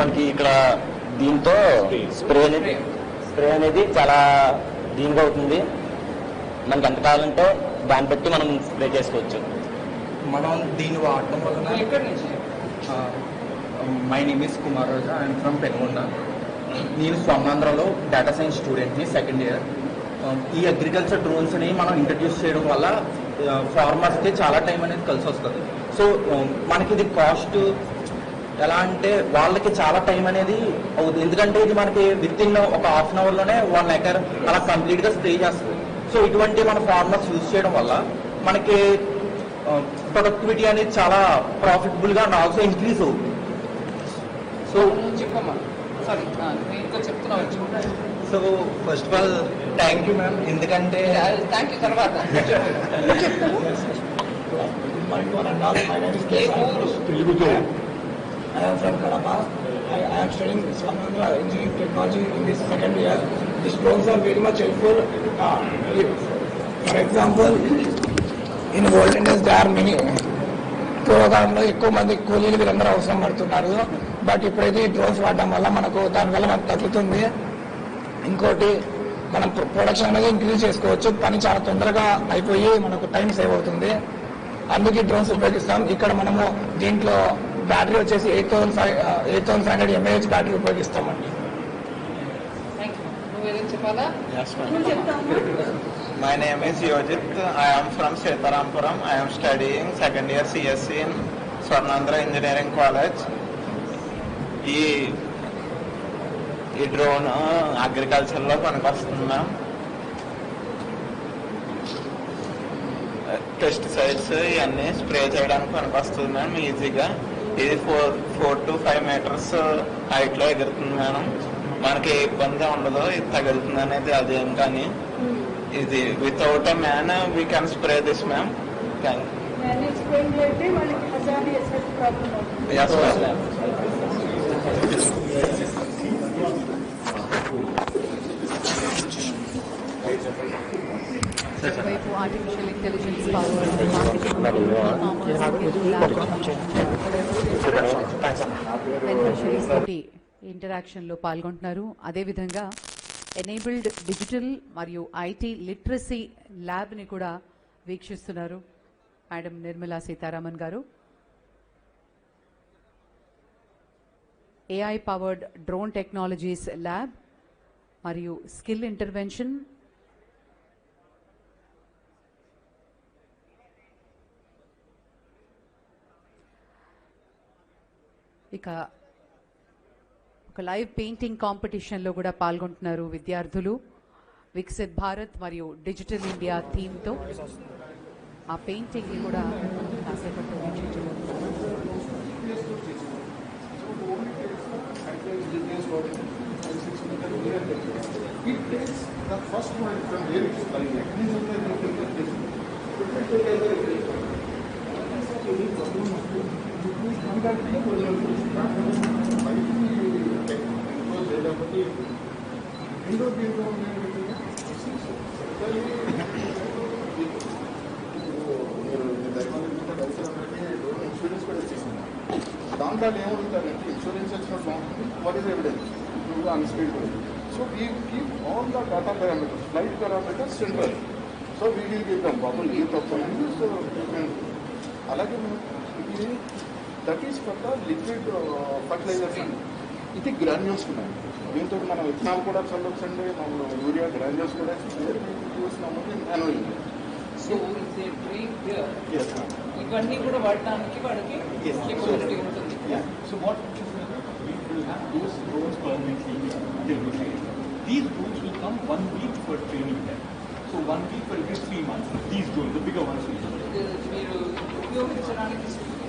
మనకి ఇక్కడ దీంతో స్ప్రే అనేది స్ప్రే అనేది చాలా దీనిగా అవుతుంది. మనకి ఎంత కావాలంటే దాన్ని బట్టి మనం స్ప్రే చేసుకోవచ్చు. మనం దీన్ని వాడటం వలన my name is Kumar Roja I'm from Penugonda. నేను స్వర్ణాంధ్రలో డేటా సైన్స్ స్టూడెంట్ని సెకండ్ ఇయర్ ఈ అగ్రికల్చర్ డ్రోన్స్ని మనం ఇంట్రడ్యూస్ చేయడం వల్ల ఫార్మర్స్కి చాలా టైం అనేది కలిసి వస్తుంది. సో మనకి ఇది కాస్ట్ ఎలా అంటే వాళ్ళకి చాలా టైం అనేది అవుతుంది. ఎందుకంటే ఇది మనకి విత్ ఇన్ ఒక హాఫ్ అన్ అవర్లోనే వన్ ఎకర్ అలా కంప్లీట్గా స్ప్రే చేస్తుంది. సో ఇటువంటి మన ఫార్మర్స్ యూజ్ చేయడం వల్ల మనకి ప్రొడక్టివిటీ అనేది చాలా ప్రాఫిటబుల్గా ఆల్సో ఇంక్రీజ్ అవుతుంది. సో చెప్పమ్మా. So first of all thank you ma'am ఎందుకంటే థ్యాంక్ యూ తర్వాత. I am from Kadapa. I, I am studying Swanandra Engineering Technology in this second year. These drones are very much helpful. Uh, if, for example, in olden days there are many పూర్వకాలంలో ఎక్కువ మంది కూలీలు వీరందరూ అవసరం పడుతున్నారు but ఇప్పుడైతే ఈ drones వాడడం వల్ల మనకు దానివల్ల మనకు తగ్గుతుంది ఇంకోటి మనం ప్రొడక్షన్ అనేది ఇంక్రీజ్ చేసుకోవచ్చు పని చాలా తొందరగా అయిపోయి మనకు టైం సేవ్ అవుతుంది అందుకే డ్రోన్స్ ఉపయోగిస్తాం ఇక్కడ మనము దీంట్లో బ్యాటరీ వచ్చేసి eight thousand five eight thousand five hundred MAH battery ఉపయోగిస్తామండి. My name is Yojit. I am from Setarampuram. I am studying second year CSC in Swarnandra Engineering College. ఈ ఈ drone అగ్రికల్చర్లో పనికొస్తుందా పెస్టిసైడ్స్ ఇవన్నీ స్ప్రే చేయడానికి పనికొస్తుంది madam ఈజీగా ఇది four four to five metres హైట్లో ఎగురుతుంది మేడం మనకి ఏ ఇబ్బంది ఉండదు ఇది తగులుతుంది అనేది అదేం కానీ ఇది without a man we can spray this ma'am thank వైపు ఆర్టిఫిషియల్ ఇంటెలిజెన్స్ పవర్ బెనిఫిషరీస్ తోటి ఇంటరాక్షన్లో పాల్గొంటున్నారు. అదేవిధంగా ఎనేబుల్డ్ డిజిటల్ మరియు ఐటీ లిటరసీ ల్యాబ్ని కూడా వీక్షిస్తున్నారు madam Nirmala Sitharaman garu. AI powered drone technologies lab మరియు స్కిల్ ఇంటర్వెన్షన్ ఇక ఒక లైవ్ పెయింటింగ్ కాంపిటీషన్లో కూడా పాల్గొంటున్నారు విద్యార్థులు. వికసిత్ భారత్ మరియు డిజిటల్ ఇండియా థీమ్తో ఆ పెయింటింగ్ని కూడా కాసేపట్లో వీక్షించబోతున్నారు It takes the first one from where it is coming. These are the different places. Different places. దాంట్లో ఏమడుగుతారంటే ఇన్సూరెన్స్ వచ్చినట్టు బాగుంటుంది వాట్ ఈస్ ఎవిడెన్స్ నువ్వు అన్స్పీడ్ so we keep all the data parameters flight parameters central so we will give them బాబు ఏ తప్పలేదు so అలాగే మేము ఇది That is for the liquid fertilisers అండి ఇది గ్రాన్యూల్స్ ఉన్నాయి దీంతో మనం విత్తనాలు కూడా చల్లొచ్చండి మనం యూరియా గ్రాన్యూల్స్ కూడా చూస్తున్నాము annual so dream here yes ma'am ఇవన్నీ కూడా వాడటానికి వాడికి Yes. కెపాసిటీ ఉంటుంది Yeah. So what we will have those drones permanently till we train. These drones will come one week for training them. So one week for every three months. These drones, the bigger ones will come.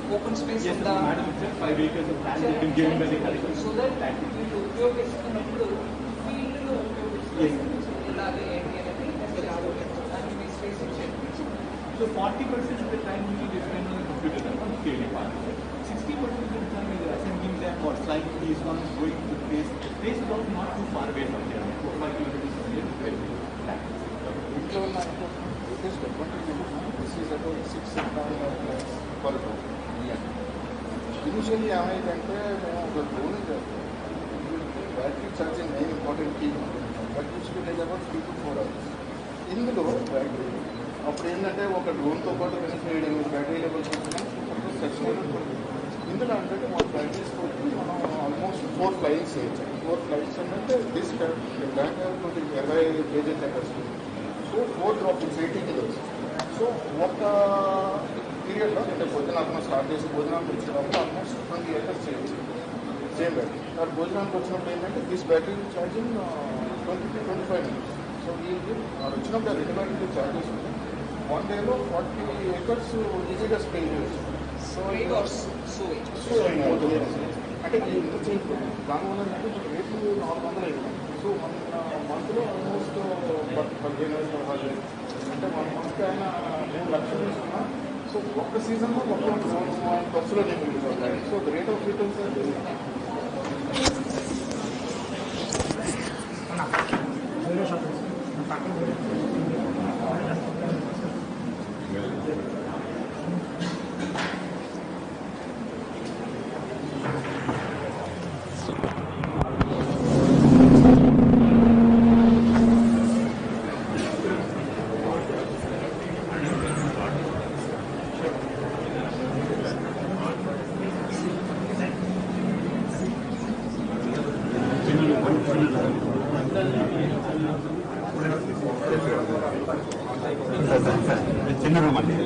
open space yes, of the five acres of land given by the collector. So that Tokyo is connected field Yes. So 40% of the time you spend on the computer and on part. 60% of the time either assembling them or like these ones going to place. Place is not too far away from here. 4 5 kilometers from here is very. This is about 6 and a kilometers. Initially ఏమైందంటే మేము ఒక drone important key but use to about three to four hours ఇందులో battery అప్పుడు ఏంటంటే ఒక డ్రోన్తో పాటు connect చేయడం battery levels successful ఇందులో అంటే మన బ్యాటరీస్ తోటి మనం ఆల్మోస్ట్ ఫోర్ ఫ్లైట్స్ చేయొచ్చు ఫోర్ ఫ్లైట్స్ అంటే దిస్ బ్యాక్ ట్వంటీ ఇరవై KG capacity. So four droppings eighty kilos so ఒక పీరియడ్లో అంటే భోజనాత్మ స్టార్ట్ చేసి భోజనానికి వచ్చినప్పుడు ఆల్మోస్ట్ ట్వంటీ ఎకర్స్ చేయొచ్చు సేమ్ బ్యాటరీ ఆ భోజనానికి వచ్చినప్పుడు ఏంటంటే this battery charging twenty to twenty five minutes so వీళ్ళకి వచ్చినప్పుడు ఆ రెండు బ్యాటరీ ఛార్జ్ చేసుకుంటే వన్ డేలో ఫార్టీ ఏకర్స్ ఈజీగా స్ప్రే చేయొచ్చు Sowing or sowing? అంటే ఈ ఇంత చేంజ్ దానివల్ల ఏంటంటే ఇప్పుడు రేట్లు నాలుగు వందలు అయిపోయింది సో మన మంత్లో ఆల్మోస్ట్ పదిహేను వేలు పదహారు వేలు అంటే వన్ మంత్కి ఆయన మూడు లక్షలు తీసుకున్నా సో ఒక్క సీజన్లో మొత్తం ఖర్చులో నేను so the rate of returns అంటే చిన్న రూమ్ అండి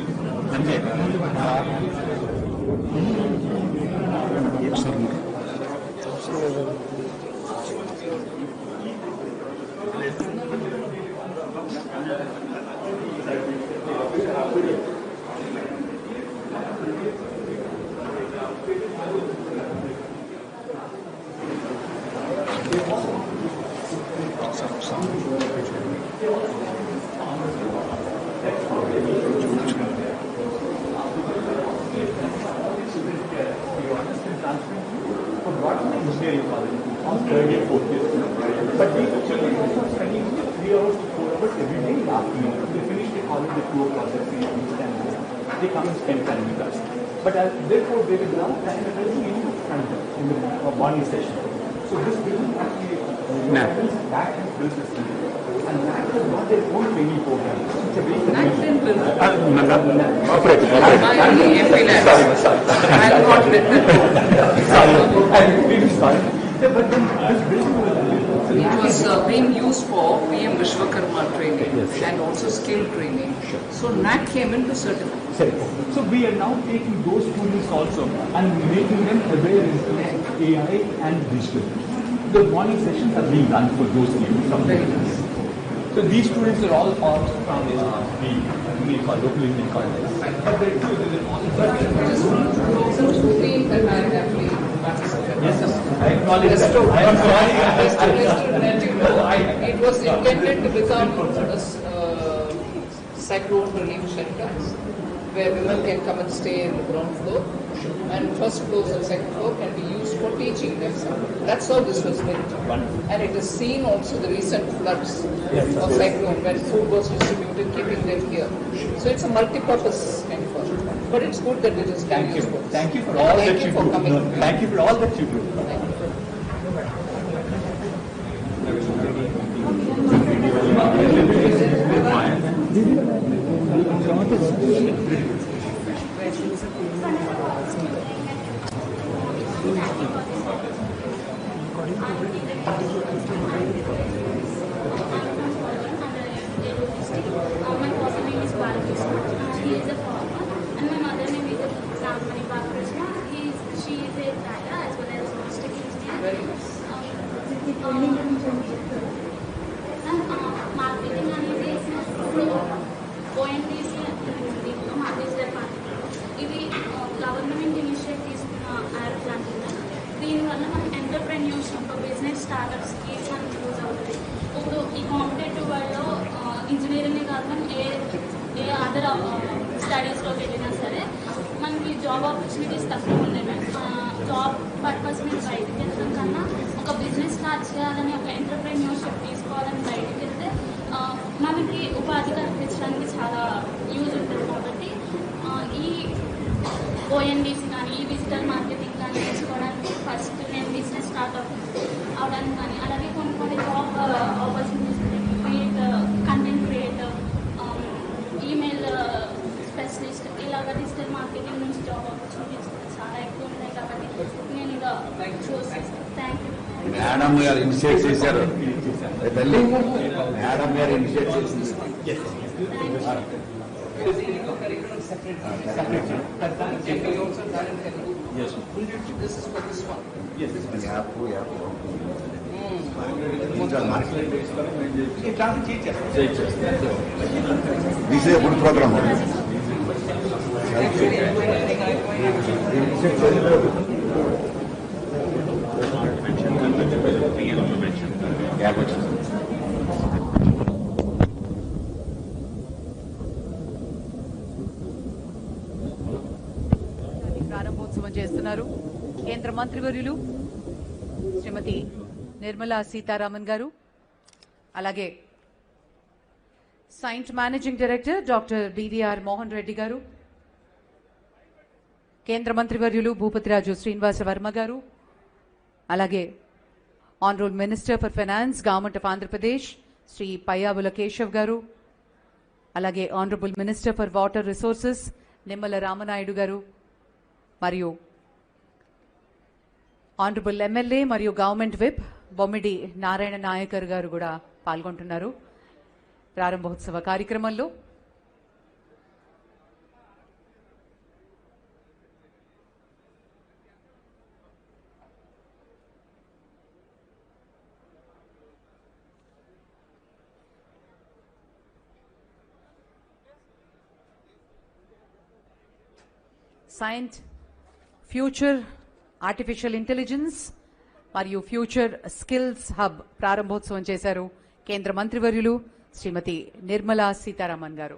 they come and spend time with us. But uh, therefore they will now standardizing in the front in the uh, morning session. So this building actually happens back and build system. And that has got their own training program. It's a very That didn't build. Operating, My MP labs. Sorry, sorry. I'm not with them. Sorry, I'm really sorry. Yeah, but then this building was It was uh, being used for PM Training and also skill training. So NAC came in to certify. So we are now taking those students also and making them aware in AI and digital. The morning sessions are being done for those students. from Very there. So these students are all all from uh, the we call local Indian colleges. But there too, there is also Just 2015 that I have been participating. yes, I acknowledge that. Restored. I am sorry. Just to just to let you know, it was intended to become a uh, cyclone relief shelters where women can come and stay in the ground floor and first floor and second floor can be used for teaching themselves. That's how this was built. And it has seen also the recent floods of cyclone when food was distributed, keeping them here. So it's a multi-purpose kind of but it's good that it is Thank you. Thank you for all Thank that you do. No, Thank you for all that you do. Thank government initiative తీసుకున్న app లాంటిది దీనివల్ల మనం entrepreneurship business స్టార్టప్స్కి మనకి use అవుతుంది? ఇప్పుడు ఈ competitive వరల్డ్లో engineering కాకుండా ఏ ఏ అదర్ స్టడీస్లోకి వెళ్ళినా సరే మనకి జాబ్ ఆపర్చునిటీస్ తక్కువ ఉన్నాయి జాబ్ పర్పస్ మీద బయటకు వెళ్ళడం కన్నా ఒక బిజినెస్ స్టార్ట్ చేయాలని ఒక ఎంటర్ప్రెన్యూర్షిప్ తీసుకోవాలని బయటకు వెళ్తే మనకి ఉపాధి కల్పించడానికి చాలా యూజ్ ఉంటుంది. కాబట్టి ఈ ఓఎన్డీసీ కానీ ఈ డిజిటల్ మార్కెటింగ్ కానీ ఫస్ట్ నేను బిజినెస్ స్టార్ట్ అవడానికి కానీ అలాగే కొన్ని కొన్ని job opportunities create content creator email specialist ఇలాగ డిజిటల్ మార్కెటింగ్ నుంచి జాబ్ ఆపర్చునిటీస్ చాలా ఎక్కువ ఉన్నాయి కాబట్టి నేను ఇక చూసి థ్యాంక్ యూ మేడం గారు ఇనిషియేట్ చేశారు. మేడం గారు ఇనిషియేట్ చేసింది. a curriculum separate, separate. But then generally also done in Telugu. Yes. Will you do this for this one? Yes. We have, we have. This is a good program. Yeah, good. చేస్తున్నారు. కేంద్ర మంత్రివర్యులు శ్రీమతి నిర్మలా సీతారామన్ గారు అలాగే saint managing director doctor DVR Mohan Reddy garu కేంద్ర మంత్రివర్యులు భూపతిరాజు శ్రీనివాస వర్మ గారు అలాగే honourable minister for finance government of Andhra Pradesh Shri Payyavula Keshav garu అలాగే honourable minister for water resources Nimmala Ramanaidu garu మరియు honourable MLA మరియు గవర్నమెంట్ విప్ బొమ్మిడి నారాయణ నాయకర్ గారు కూడా పాల్గొంటున్నారు. ప్రారంభోత్సవ కార్యక్రమంలో సైంట్ ఫ్యూచర్ ఆర్టిఫిషియల్ ఇంటెలిజెన్స్ మరియు ఫ్యూచర్ స్కిల్స్ హబ్ ప్రారంభోత్సవం చేశారు కేంద్ర మంత్రివర్యులు శ్రీమతి నిర్మలా సీతారామన్ గారు.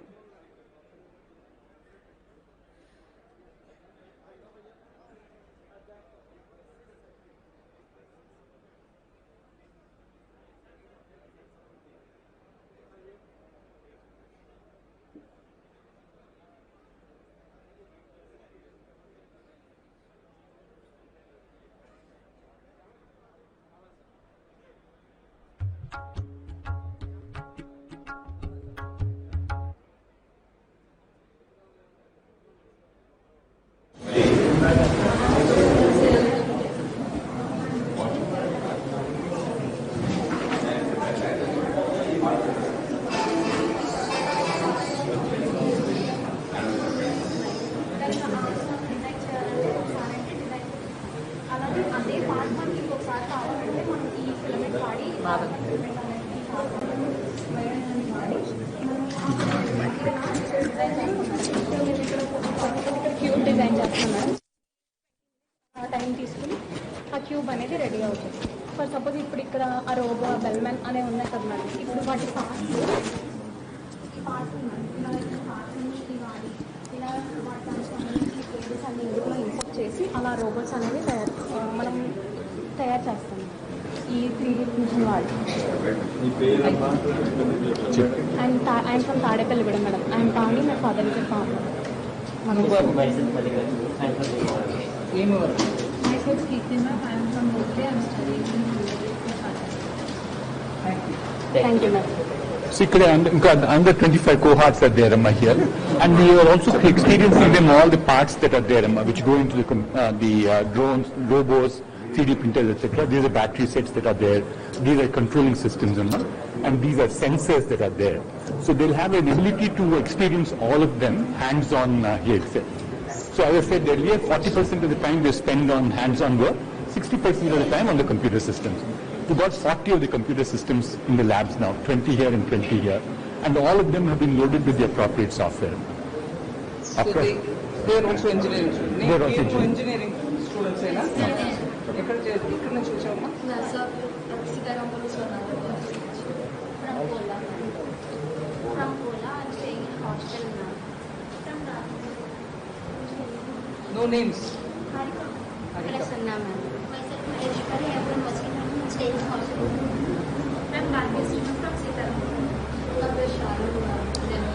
అనే ఉన్నాయి కదా మేడం ఇప్పుడు వాటి పార్ట్స్ ఇలా అన్ని ఇందులో ఇన్సర్ట్ చేసి అలా రోబోట్స్ అనేవి తయారు మనం తయారు చేస్తాం. ఈ త్రీ డీ మిషన్ వాడి అండ్ ఐఎమ్ ఫ్రమ్ తాడేపల్లి కూడా madam. I'm Pani my father is పాప. ఏమి work? Myself Kirti ma'am, I am from Mumbai, Thank you, ma'am. See, under 25 cohorts are there Amma, here, and we are also experiencing them all the parts that are there Amma, which go into the, uh, the uh, drones, robots, 3D printers, etc. These are battery sets that are there. These are controlling systems Amma, and these are sensors that are there. So they'll have an ability to experience all of them hands-on uh, here itself. So as I said earlier, 40% of the time they spend on hands-on work, 60% of the time on the computer systems. We've got 40 of the computer systems in the labs now, 20 here and 20 here. And all of them have been loaded with the appropriate software. So After, they, they are also engineering. They are also engineering students. From No names. Harika. Harika. Prasanna ma'am. Myself, Maheshwari, everyone was from Washington, staying in hostel. From Bhargava Singh from Sitaram. నా పేరు షారు నేను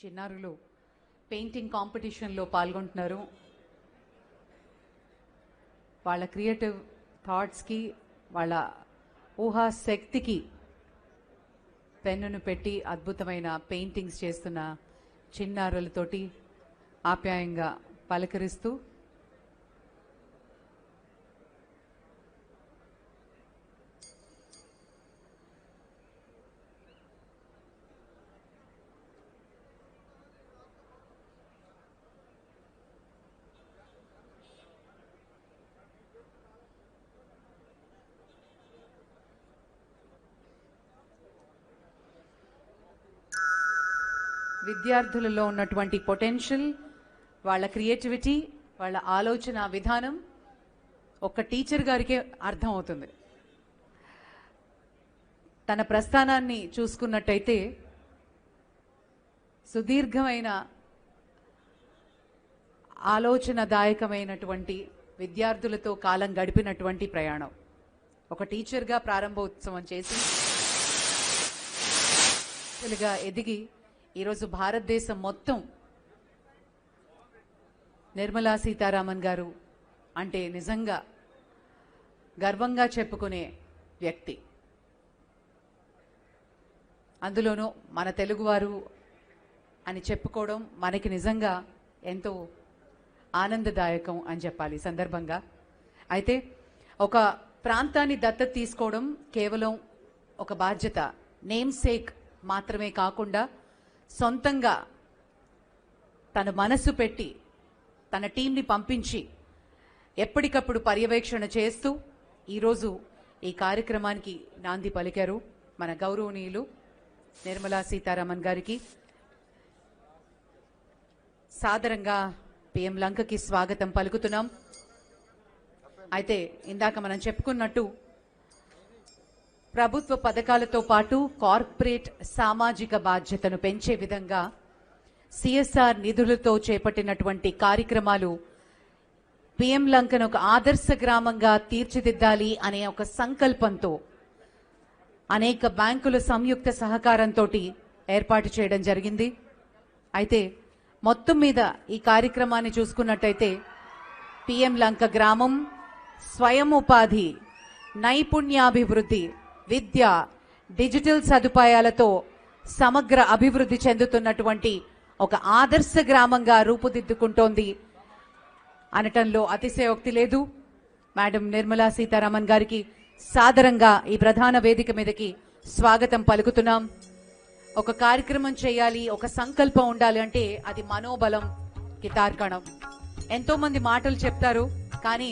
చిన్నారులు painting కాంపిటీషన్లో పాల్గొంటున్నారు. వాళ్ళ creative థాట్స్కి వాళ్ళ ఊహా శక్తికి పెన్నును పెట్టి అద్భుతమైన పెయింటింగ్స్ చేస్తున్న చిన్నారులతోటి ఆప్యాయంగా పలకరిస్తూ విద్యార్థులలో ఉన్నటువంటి పొటెన్షియల్ వాళ్ళ క్రియేటివిటీ వాళ్ళ ఆలోచన విధానం ఒక టీచర్ గారికే అర్థం అవుతుంది తన ప్రస్థానాన్ని చూసుకున్నట్టయితే సుదీర్ఘమైన ఆలోచనదాయకమైనటువంటి విద్యార్థులతో కాలం గడిపినటువంటి ప్రయాణం. ఒక టీచర్గా ప్రారంభోత్సవం చేసి ఎదిగి ఈరోజు భారతదేశం మొత్తం నిర్మలా సీతారామన్ గారు అంటే నిజంగా గర్వంగా చెప్పుకునే వ్యక్తి. అందులోనూ మన తెలుగువారు అని చెప్పుకోవడం మనకి నిజంగా ఎంతో ఆనందదాయకం అని చెప్పాలి సందర్భంగా. అయితే ఒక ప్రాంతాన్ని దత్తత తీసుకోవడం కేవలం ఒక బాధ్యత నేమ్ సేక్ మాత్రమే కాకుండా సొంతంగా తన మనసు పెట్టి తన టీంని పంపించి ఎప్పటికప్పుడు పర్యవేక్షణ చేస్తూ ఈరోజు ఈ కార్యక్రమానికి నాంది పలికారు మన గౌరవనీయులు నిర్మలా సీతారామన్ గారికి. సాదరంగా పిఎం లంకకి స్వాగతం పలుకుతున్నాం. అయితే ఇందాక మనం చెప్పుకున్నట్టు ప్రభుత్వ పథకాలతో పాటు కార్పొరేట్ సామాజిక బాధ్యతను పెంచే విధంగా సిఎస్ఆర్ నిధులతో చేపట్టినటువంటి కార్యక్రమాలు పిఎం లంకను ఒక ఆదర్శ గ్రామంగా తీర్చిదిద్దాలి అనే ఒక సంకల్పంతో అనేక బ్యాంకుల సంయుక్త సహకారంతో ఏర్పాటు చేయడం జరిగింది. అయితే మొత్తం మీద ఈ కార్యక్రమాన్ని చూసుకున్నట్టయితే పిఎం లంక గ్రామం స్వయం ఉపాధి నైపుణ్యాభివృద్ధి విద్య డిజిటల్ సదుపాయాలతో సమగ్ర అభివృద్ధి చెందుతున్నటువంటి ఒక ఆదర్శ గ్రామంగా రూపుదిద్దుకుంటోంది. అనటంలో అతిశయోక్తి లేదు. మేడం నిర్మలా సీతారామన్ గారికి సాదరంగా ఈ ప్రధాన వేదిక మీదకి స్వాగతం పలుకుతున్నాం. ఒక కార్యక్రమం చేయాలి ఒక సంకల్పం ఉండాలి అంటే అది మనోబలం కితార్కణం ఎంతో మంది మాటలు చెప్తారు. కానీ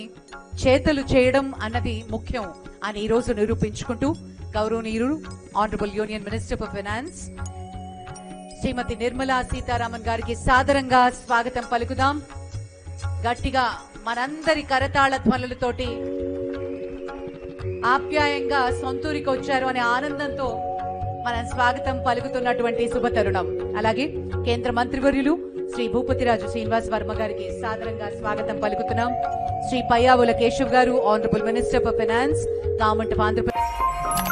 చేతలు చేయడం అన్నది ముఖ్యం అని ఈ రోజు నిరూపించుకుంటూ గౌరవనీయులు honourable union minister of finance Shrimati Nirmala Sitharaman గారికి సాదరంగా స్వాగతం పలుకుదాం. గట్టిగా మనందరి కరతాళ ధ్వనులతోటి ఆప్యాయంగా సొంతూరికి వచ్చారు అనే ఆనందంతో మనం స్వాగతం పలుకుతున్నటువంటి శుభతరుణం. అలాగే కేంద్ర మంత్రివర్యులు శ్రీ భూపతిరాజు శ్రీనివాస్ వర్మ గారికి సాదరంగా స్వాగతం పలుకుతున్నాం. Shri Payyavula Keshav garu honourable minister for finance government Andhra Pradesh